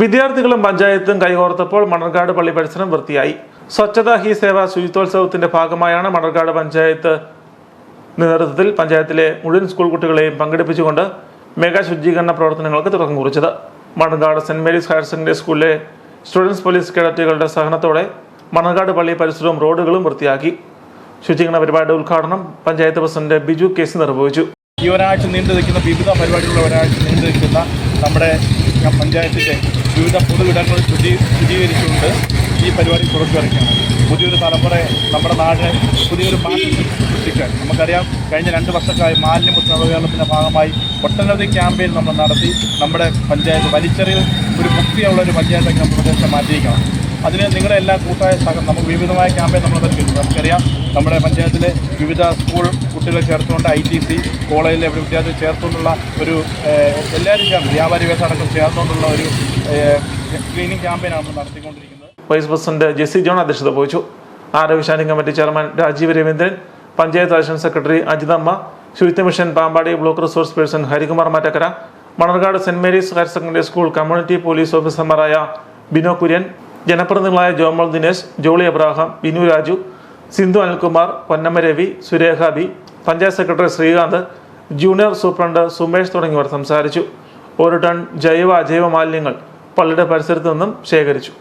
വിദ്യാർത്ഥികളും പഞ്ചായത്തും കൈകോർത്തപ്പോൾ മണർകാട് പള്ളി പരിസരം വൃത്തിയായി. സ്വച്ഛതാ ഹി സേവ ശുചിത്വോത്സവത്തിന്റെ ഭാഗമായാണ് മണർകാട് പഞ്ചായത്ത് നേതൃത്വത്തിൽ പഞ്ചായത്തിലെ മുഴുവൻ സ്കൂൾ കുട്ടികളെയും പങ്കെടുപ്പിച്ചുകൊണ്ട് മെഗാ ശുചീകരണ പ്രവർത്തനങ്ങൾക്ക് തുടക്കം കുറിച്ചത്. Manarcad saint Mary's higher secondary സ്കൂളിലെ സ്റ്റുഡൻസ് പോലീസ് കേഡറ്റുകളുടെ സഹനത്തോടെ മണർകാട് പള്ളി പരിസരവും റോഡുകളും വൃത്തിയാക്കി. ശുചീകരണ പരിപാടിയുടെ ഉദ്ഘാടനം പഞ്ചായത്ത് പ്രസിഡന്റ് ബിജു കേസി നിർവഹിച്ചു. ഈ ഒരാഴ്ച നീണ്ടു നിൽക്കുന്ന വിവിധ പരിപാടികളുള്ള ഒരാഴ്ച നീണ്ടു നിൽക്കുന്ന നമ്മുടെ പഞ്ചായത്തിന്റെ വിവിധ പൊതുവിടങ്ങൾ ശുചീ ശുചീകരിച്ചുകൊണ്ട് ഈ പരിപാടി പുറത്തിറക്കുകയാണ് പുതിയൊരു തലമുറ നമ്മുടെ നാട് പുതിയൊരു മാറ്റം സൃഷ്ടിക്കാൻ. നമുക്കറിയാം കഴിഞ്ഞ രണ്ട് വർഷക്കായി മാലിന്യമുക്ത നവകേരളത്തിന്റെ ഭാഗമായി ഒട്ടനവധി ക്യാമ്പയിൻ നമ്മൾ നടത്തി. നമ്മുടെ പഞ്ചായത്ത് വലിച്ചെറിയിൽ ഒരു മുക്തിയുള്ള ഒരു പഞ്ചായത്തൊക്കെ നമ്മുടെ പ്രദേശം മാറ്റിയിരിക്കണം അതിന് നിങ്ങളുടെ എല്ലാ കൂട്ടായ സഹകരണം നമുക്ക് വിവിധമായ ക്യാമ്പയിൻ നമ്മൾ നടത്തിയിട്ടുണ്ട് നമുക്കറിയാം നമ്മുടെ പഞ്ചായത്തിലെ വിവിധ സ്കൂൾ കുട്ടികളെ ചേർത്തുകൊണ്ട് ഐ ടി സി കോളേജിലെ വിദ്യാർത്ഥികൾ ചേർത്തുകൊണ്ടുള്ള ഒരു എല്ലാവരും ചേർന്ന് വ്യാപാരി വ്യവസായ അടക്കം ചേർന്നുകൊണ്ടുള്ള ഒരു ക്ലീനിങ് ക്യാമ്പയിനാണ് നമ്മൾ നടത്തിക്കൊണ്ടിരിക്കുന്നത്. വൈസ് പ്രസിഡന്റ് ജെസി ജോൺ അധ്യക്ഷത വഹിച്ചു. Standing committee chairman Rajeev Raveendran panchayat assistant secretary Ajithamma ശുചിത്വ mission Pampady block resource person Harikumar Mattakkara Manarcad Saint Mary's higher secondary school community police ഓഫീസർമാരായ Bino Kurian ജനപ്രതിനിധികളായ Jomol Dinesh Jolly Abraham Binu Raju Sindhu Anilkumar Ponnamma Ravi Surekha B panchayat secretary Sreekanth junior superintendent Sumesh തുടങ്ങിയവർ സംസാരിച്ചു. ഒരു ton ജൈവ അജൈവ മാലിന്യങ്ങൾ പള്ളിയുടെ പരിസരത്തു നിന്നും ശേഖരിച്ചു.